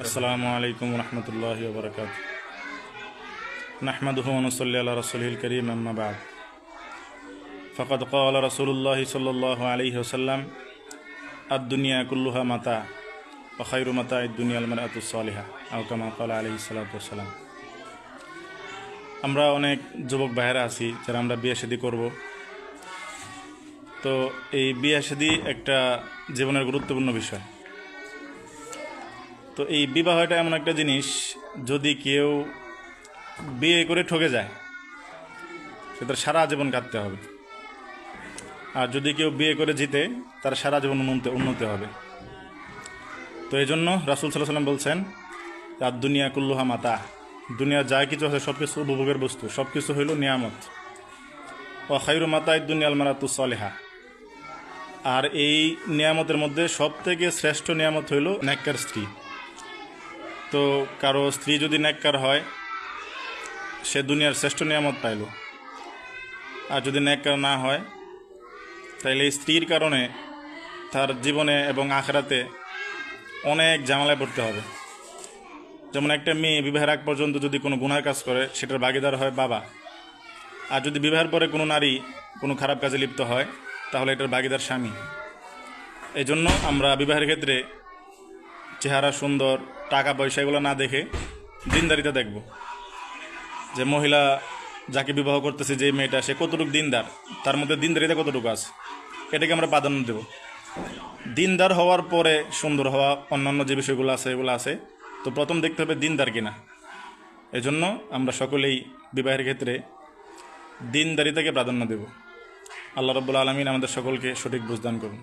আসসালামু আলাইকুম রহমতুল্লাহ বরকাত نحمده ونصلي على رسوله الكريم أما بعد فقد قال رسول الله صلى الله عليه وسلم الدنيا كلها متاع وخير متاع الدنيا المرأة الصالحة أو كما قال عليه الصلاة والسلام আমরা অনেক যুবক ভাইয়েরা আছি যারা আমরা বিয়ে শাদী করব তো এই বিয়ে শাদী একটা জীবনের গুরুত্বপূর্ণ বিষয় তো এই বিবাহটা এমন একটা জিনিস, যদি কেউ বিয়ে করে ঠকে যায় সে তার সারা জীবন কাটতে হবে। আর যদি কেউ বিয়ে করে জিতে, তার সারা জীবন উন্নতি উন্নতি হবে। তো এই জন্য রাসুল সাল্লাহ সাল্লাম বলছেন আর দুনিয়া কুল্লুহা মাতা। দুনিয়া যা কিছু আছে সব কিছু উপভোগের বস্তু। সব কিছু হইল নিয়ামত। ও খাইরু মাতা দুনিয়া আলমারাতু সলেহা। আর এই নিয়ামতের মধ্যে সব থেকে শ্রেষ্ঠ নিয়ামত হইল ন্যাক্কার স্ত্রী। তো কারও স্ত্রী যদি ন্যাক্কার হয়, সে দুনিয়ার শ্রেষ্ঠ নিয়ামত পাইল। আর যদি ন্যাক্কার না হয়, তাইলে স্ত্রীর কারণে তার জীবনে এবং আখড়াতে অনেক জামালায় পড়তে হবে। যেমন একটা মেয়ে বিবাহের আগ পর্যন্ত যদি কোনো গুনার কাজ করে, সেটার ভাগিদার হয় বাবা। আর যদি বিবাহের পরে কোনো নারী কোনো খারাপ কাজে লিপ্ত হয়, তাহলে এটার ভাগিদার স্বামী। এই জন্য আমরা বিবাহের ক্ষেত্রে চেহারা সুন্দর, টাকা পয়সা এগুলো না দেখে দিনদারিতা দেখব। যে মহিলা যাকে বিবাহ করতেছে, যে মেয়েটা, সে কতটুকু দিনদার? তার মধ্যে দিনদারিতা কতটুকু আছে? এটাকে আমরা প্রাধান্য দেব। দিনদার হওয়ার পরে সুন্দর হওয়া, অন্যান্য যে বিষয়গুলো আছে, এগুলো আছে। তো প্রথম দেখতে হবে দিনদার কিনা। এজন্য আমরা সকলেই বিবাহের ক্ষেত্রে দিনদারিতাকে প্রাধান্য দেব। আল্লাহ রব্বুল আলমিন আমাদের সকলকে সঠিক বুঝদান করুন।